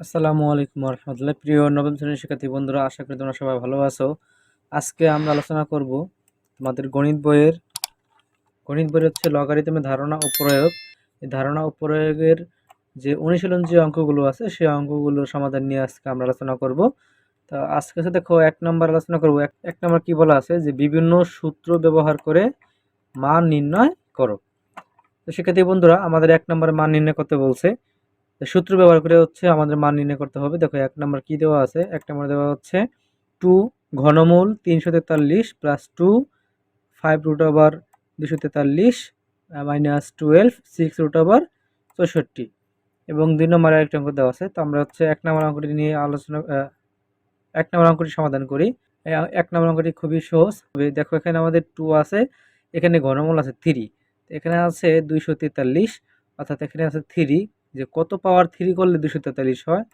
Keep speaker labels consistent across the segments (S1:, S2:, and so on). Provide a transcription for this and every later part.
S1: আসসালামু আলাইকুম রহমতুল্লাহ। প্রিয় নবম শ্রেণির শিক্ষার্থী বন্ধুরা, আশা করি তোমরা সবাই ভালো আছো। আজকে আমরা আলোচনা করব তোমাদের গণিত বইয়ের। গণিত বইয়ের হচ্ছে লগারিদমের ধারণা ও প্রয়োগ। এই ধারণা ও প্রয়োগের যে অনুশীলন যে অঙ্কগুলো আছে, সেই অঙ্কগুলোর সমাধান নিয়ে আজকে আমরা আলোচনা করব। তো আজকে দেখো, এক নম্বর আলোচনা করব। এক নম্বর কি বলা আছে? যে বিভিন্ন সূত্র ব্যবহার করে মান নির্ণয় করো। তো শিক্ষার্থী বন্ধুরা, আমাদের এক নম্বর মান নির্ণয় করতে বলছে। সূত্র ব্যবহার করে হচ্ছে আমাদের মান নির্ণয় করতে হবে। দেখো এক নম্বর কি দেওয়া আছে? এক নম্বর দেওয়া হচ্ছে টু ঘনমূল তিনশো তেতাল্লিশ plus two five root over দুশো তেতাল্লিশ minus twelve six root over চৌষট্টি। এবং দুই নম্বর আরেকটি অঙ্ক দেওয়া আছে। তো আমরা হচ্ছে এক নম্বর অঙ্কটি নিয়ে আলোচনা এক নম্বর অঙ্কটি সমাধান করি। এক নম্বর অঙ্কটি খুবই সহজ। দেখো এখানে আমাদের টু আছে, এখানে ঘনমূল আছে থ্রি এখানে আছে দুইশো তেতাল্লিশ, অর্থাৎ এখানে আছে থ্রি যে কত পাওয়ার থ্রি করলে দুশো তেতাল্লিশ হয়?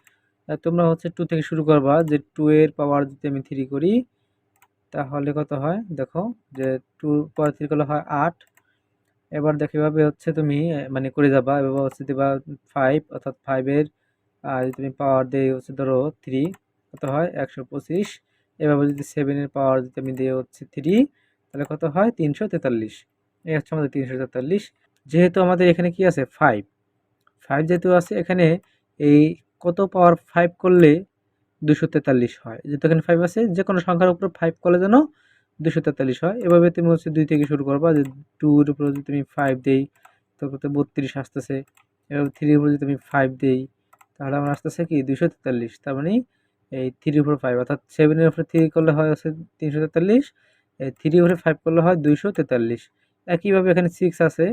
S1: তোমরা হচ্ছে টু থেকে শুরু করবা, যে টু এর পাওয়ার যদি আমি থ্রি করি, তাহলে কত হয়? দেখো, যে টু পাওয়ার থ্রি করলে হয় আট। এবার দেখো এভাবে হচ্ছে তুমি মানে করে যাবা, এভাবে হচ্ছে দেবা ফাইভ অর্থাৎ ফাইভের তুমি পাওয়ার দিয়ে হচ্ছে ধরো থ্রি কত হয়? একশো পঁচিশ। এভাবে যদি সেভেনের পাওয়ার যদি আমি দিয়ে হচ্ছে থ্রি তাহলে কত হয়? তিনশো তেতাল্লিশ। এই হচ্ছে আমাদের তিনশো তেতাল্লিশ। যেহেতু আমাদের এখানে কি আছে? ফাইভ ফাইভ যেহেতু আছে, এখানে এই কত পাওয়ার ফাইভ করলে দুশো তেতাল্লিশ হয়। যেহেতু এখানে ফাইভ আছে যে কোনো সংখ্যার উপর ফাইভ করলে যেন দুশো তেতাল্লিশ হয়। এভাবে তুমি হচ্ছে দুই থেকে শুরু করবা যে টুর উপরে যদি তুমি ফাইভ দেই, তারপর তো বত্রিশ আসতেছে এবার থ্রির উপরে যদি তুমি ফাইভ দেই, তাহলে আমার আসতেছে কি দুশো তেতাল্লিশ। তার মানে এই থ্রির উপর ফাইভ অর্থাৎ সেভেনের উপরে থ্রি করলে হয় হচ্ছে তিনশো তেতাল্লিশ, এই থ্রির উপরে ফাইভ করলে হয় দুইশো তেতাল্লিশ। একইভাবে এখানে সিক্স আছে,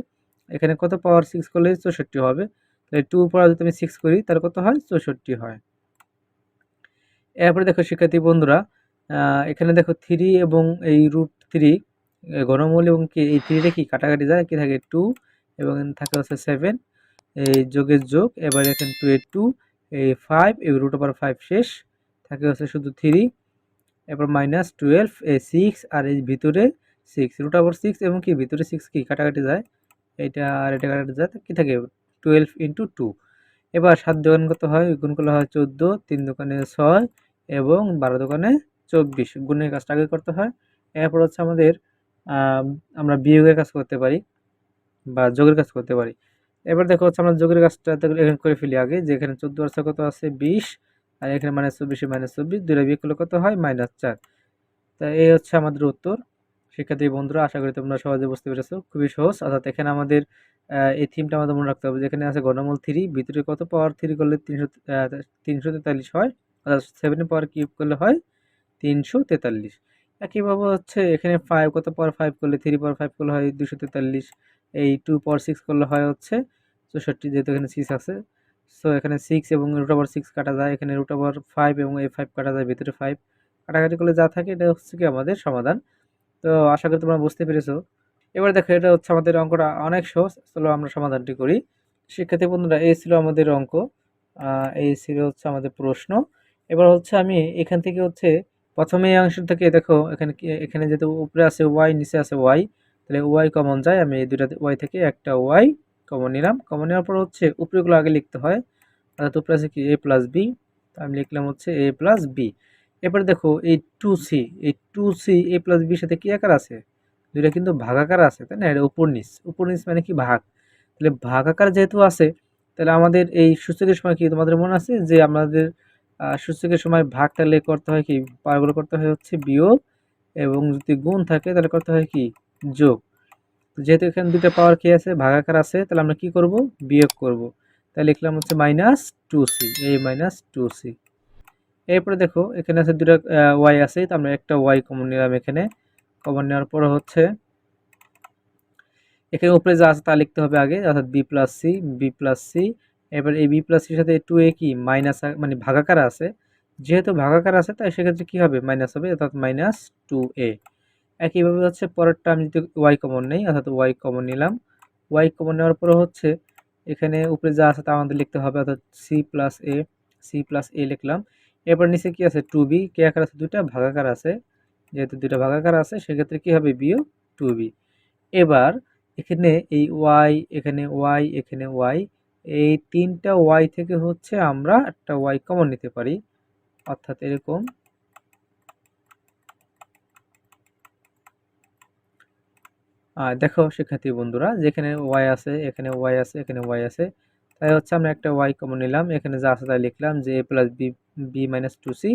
S1: এখানে কত পাওয়ার সিক্স করলে চৌষট্টি হবে। টু পড়া যদি আমি সিক্স করি, তাহলে কত হয়? চৌষট্টি হয়। এরপরে দেখো, শিক্ষার্থী বন্ধুরা এখানে দেখো থ্রি এবং এই রুট থ্রি ঘনমূল এবং কি, এই থ্রিটা কি? কাটাকাটি যায়, কি থাকে? টু এবং থাকে হচ্ছে সেভেন এই যোগের যোগ, এবার এখানে টু এর টু এই ফাইভ এই রুট ওভার ফাইভ শেষ, থাকে হচ্ছে শুধু থ্রি এবার মাইনাস টুয়েলভ এই সিক্স আর এই ভিতরে সিক্স রুট ওভার সিক্স এবং কি? ভিতরে সিক্স কি? কাটাকাটি যায় এটা আর এটা কাটাকাটি যায় কি থাকে? টুয়েলভ ইন্টু টু এবার সাত দোকান কত হয়? গুণ করলে হয় চোদ্দ, তিন দোকানে ছয় এবং বারো দোকানে চব্বিশ। গুণের কাজটা আগে করতে হয়। এরপর হচ্ছে আমাদের আমরা বিয়োগের কাজ করতে পারি বা যোগের কাজ করতে পারি। এবার দেখো হচ্ছে আমরা যোগের কাজটা এখানে করে ফেলি আগে। যে এখানে চোদ্দ আছে কত আছে? বিশ। আর এখানে মাইনাস চব্বিশে মাইনাস চব্বিশ। দুইটা বিয়োগ করলে কত হয়? মাইনাস চার। তা এই হচ্ছে আমাদের উত্তর। শিক্ষার্থী বন্ধুরা, আশা করি তোমরা সহজে বুঝতে পেরেছ। খুবই সহজ। অর্থাৎ এখানে আমাদের এই থিমটা আমাদের মনে রাখতে হবে। যেখানে আছে ঘনমূল থ্রি ভিতরে কত পাওয়ার থ্রি করলে তিনশো তিনশো তেতাল্লিশ হয়? অর্থাৎ সেভেনের পাওয়ার কিউব করলে হয় তিনশো তেতাল্লিশ। একইভাবে হচ্ছে এখানে ফাইভ কত পাওয়ার ফাইভ করলে থ্রি পাওয়ার ফাইভ করলে হয় দুশো তেতাল্লিশ। এই টু পাওয়ার সিক্স করলে হয় হচ্ছে চৌষট্টি, যেহেতু এখানে সিক্স আছে। সো এখানে সিক্স এবং রুট ওভার সিক্স কাটা যায়। এখানে রুট ওভার ফাইভ এবং এই ফাইভ কাটা যায়, ভিতরে ফাইভ কাটাকাটি করলে যা থাকে, এটা হচ্ছে কি আমাদের সমাধান। তো আশা করি তোমরা বুঝতে পেরেছ। এবার দেখো, এটা হচ্ছে আমাদের অঙ্কটা অনেক সহজ। চলো আমরা সমাধানটি করি। শিক্ষার্থী বন্ধুরা, এই ছিল আমাদের অঙ্ক। এই ছিল হচ্ছে আমাদের প্রশ্ন। এবার হচ্ছে আমি এখান থেকে হচ্ছে প্রথমে এই অংশ থেকে দেখো, এখানে এখানে যেহেতু উপরে আছে ওয়াই নিচে আছে ওয়াই তাহলে ওয়াই কমন যায়। আমি এই দুটা ওয়াই থেকে একটা ওয়াই কমন নিলাম। কমন নেওয়ার পর হচ্ছে উপরেগুলো আগে লিখতে হয়। অর্থাৎ উপরে আছে কি? এ প্লাস বি আমি লিখলাম হচ্ছে এ প্লাস বি এবার দেখো, এই টু সি এই টু সি এ প্লাস বির সাথে কী আকার আছে? দুইটা কিন্তু ভাগাকার আছে, তাই না? এটা উপর নিচ। উপর নিচ মানে কি? ভাগ। তাহলে ভাগাকার যেহেতু আছে, তাহলে আমাদের এই সূচকের সময় কি তোমাদের মনে আছে? যে আমাদের সূচকের সময় ভাগ তাহলে করতে হয় কি? পারগুলো করতে হয় হচ্ছে বিয়োগ এবং যদি গুণ থাকে, তাহলে করতে হয় কি? যোগ। যেহেতু এখানে দুটো পাওয়ার কি আছে? ভাগাকার আছে, তাহলে আমরা কি করব? বিয়োগ করব। তাই লিখলাম হচ্ছে মাইনাস টু সি এই মাইনাস টু সি এরপরে দেখো, এখানে আছে দুটো ওয়াই আছে, তো আমরা একটা ওয়াই কমন নিলাম এখানে। কমন নেওয়ার পর হচ্ছে, এখানে উপরে যা আছে তা লিখতে হবে আগে, অর্থাৎ B plus C B plus C এবার এই বি প্লাস সির সাথে টু এ কি মাইনাস মানে ভাগাকার আছে। যেহেতু ভাগাকার আছে, তাই সেক্ষেত্রে কী হবে? মাইনাস হবে, অর্থাৎ মাইনাস টু এ একইভাবে হচ্ছে পরেরটা আমি যদি ওয়াই কমন নেই, অর্থাৎ ওয়াই কমন নিলাম। ওয়াই কমন নেওয়ার পরে হচ্ছে, এখানে উপরে যা আছে তা আমাদের লিখতে হবে, অর্থাৎ C plus A C plus A লিখলাম। এরপর নিচে কি আছে? টু বি কে আকার আছে দুইটা, ভাগাকার আছে। যেহেতু দুইটা ভাগাকার আছে, সেক্ষেত্রে কি হবে? বিয়োগ টু বি এবার এখানে এই ওয়াই এখানে ওয়াই এখানে ওয়াই এই তিনটা ওয়াই থেকে হচ্ছে আমরা একটা ওয়াই কমন নিতে পারি। অর্থাৎ এরকম দেখো শিক্ষার্থী বন্ধুরা, যেখানে ওয়াই আছে, এখানে ওয়াই আছে, এখানে ওয়াই আছে তাই হচ্ছে আমরা একটা ওয়াই কমন নিলাম। এখানে যা আছে তাই লিখলাম যে A plus B B minus two C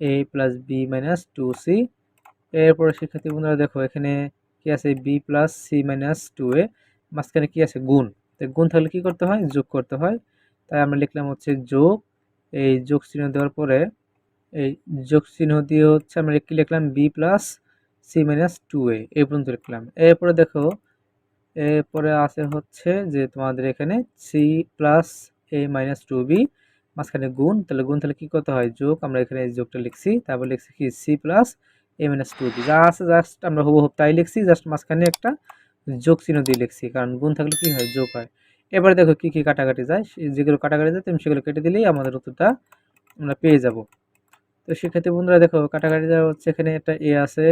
S1: A plus B minus two C এরপরে শিক্ষার্থী বন্ধুরা দেখো, এখানে কি আছে? B plus C minus two A মাঝখানে কি আছে? গুণ। তো গুণ থাকলে কি করতে হয়? যোগ করতে হয়। তাই আমরা লিখলাম হচ্ছে যোগ। এই যোগ চিহ্ন দেওয়ার পরে এই যোগ চিহ্ন দিয়ে হচ্ছে আমরা কি লিখলাম? B plus C minus two A এই পর্যন্ত লিখলাম। এরপরে দেখো এরপরে আছে হচ্ছে যে তোমাদের এখানে C plus A minus two B মাঝখানে গুণ, তাহলে গুণ তাহলে কী করতে হয়? যোগ, আমরা এখানে যোগটা লিখছি, তারপর লিখছি কি? C plus A minus two B যা আছে জাস্ট আমরা হুবহু তাই লিখছি জাস্ট মাঝখানে একটা যোগ চিহ্ন দিয়ে লিখছি, কারণ গুণ থাকলে কি হয়? যোগ হয়। এবারে দেখো কি, কী কাটাকাটি যায় যেগুলো কাটাকাটি যায় তুমি সেগুলো কেটে দিলেই আমাদের উত্তরটা আমরা পেয়ে যাব। তো সেক্ষেত্রে বন্ধুরা দেখো, কাটাকাটি যা হচ্ছে এখানে একটা এ আছে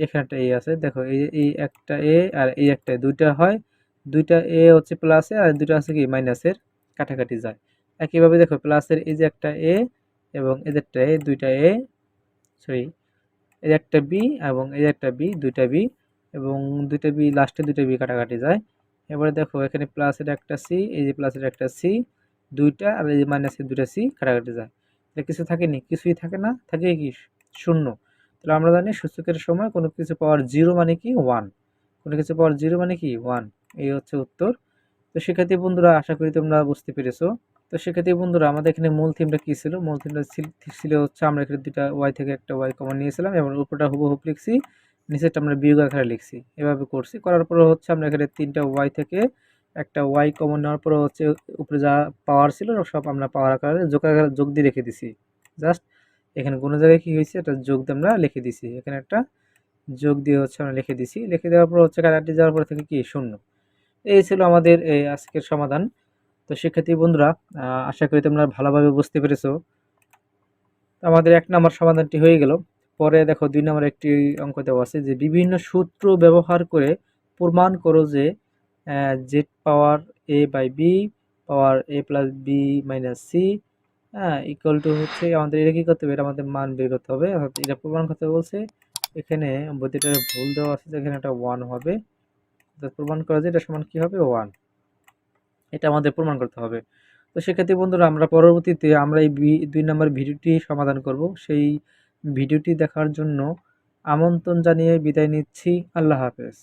S1: এখানে একটা এ আছে। দেখো, এই এই একটা এ আর এই একটা দুইটা হয়। দুইটা এ হচ্ছে প্লাসে আর দুইটা আছে কি? মাইনাসের কাটাকাটি যায়। একইভাবে দেখো প্লাসের এই যে একটা এ এবং এদেরটা এ দুইটা এ সরি এই একটা বি এবং এই একটা বি দুইটা বি এবং দুইটা বি লাস্টে দুইটা বি কাটাকাটি যায়। এবারে দেখো, এখানে প্লাসের একটা সি এই যে প্লাসের একটা সি দুইটা আর এই যে মাইনাসের দুইটা সি কাটাকাটি যায়। কিছু থাকেনি? কিছুই থাকে না? থাকে কি? শূন্য। তাহলে আমরা জানি সূচকের সময় কোনো কিছু পাওয়ার জিরো মানে কি? ওয়ান কোনো কিছু পাওয়ার জিরো মানে কি? ওয়ান এই হচ্ছে উত্তর। তো শিক্ষার্থী বন্ধুরা, আশা করি তোমরা বুঝতে পেরেছ। তো শিক্ষার্থী বন্ধুরা, আমাদের এখানে মূল থিমটা কী ছিল? মূল থিমটা ছিল হচ্ছে আমরা এখানে দুটা ওয়াই থেকে একটা ওয়াই কমন নিয়েছিলাম এবং উপরটা হুব হুবহুব লিখছি, নিচেরটা আমরা বিয়োগ আকারে লিখছি। এভাবে করছি। করার পরে হচ্ছে আমরা এখানে তিনটা ওয়াই থেকে একটা ওয়াই কমন নেওয়ার পরে হচ্ছে উপরে যা পাওয়ার ছিল, সব আমরা পাওয়ার আকারে যোগ আকারে যোগ দিয়ে রেখে দিছি। জাস্ট এখানে কোনো জায়গায় কী হয়েছে? একটা যোগ দিয়ে আমরা লিখে দিছি এখানে একটা যোগ দিয়ে হচ্ছে আমরা লিখে দিছি লিখে দেওয়ার পর হচ্ছে কাটাটি যাওয়ার পর থেকে কি? শূন্য। এই ছিল আমাদের এই আজকের সমাধান। তো শিক্ষার্থী বন্ধুরা আশা করি তোমরা ভালোভাবে বুঝতে পেরেছ। আমাদের এক নম্বর সমাধানটি হয়ে গেল। পরে দেখো দুই নম্বর একটি অঙ্ক দেওয়া আছে যে বিভিন্ন সূত্র ব্যবহার করে প্রমাণ করো যে Z power A by B power A plus B minus C হ্যাঁ ইকুয়াল টু হচ্ছে আমাদের এটা কী করতে হবে? এটা আমাদের মান বের করতে হবে। অর্থাৎ এটা প্রমাণ করতে বলছে, এখানে বইটা ভুল দেওয়া আছে এখানে একটা ওয়ান হবে। প্রমাণ করা যায় এটা সমান কী হবে? ওয়ান এটা আমাদের প্রমাণ করতে হবে। তো সেক্ষেত্রে বন্ধুরা, আমরা পরবর্তীতে আমরা এই দুই নম্বর ভিডিওটি সমাধান করব। সেই ভিডিওটি দেখার জন্য আমন্ত্রণ জানিয়ে বিদায় নিচ্ছি। আল্লাহ হাফেজ।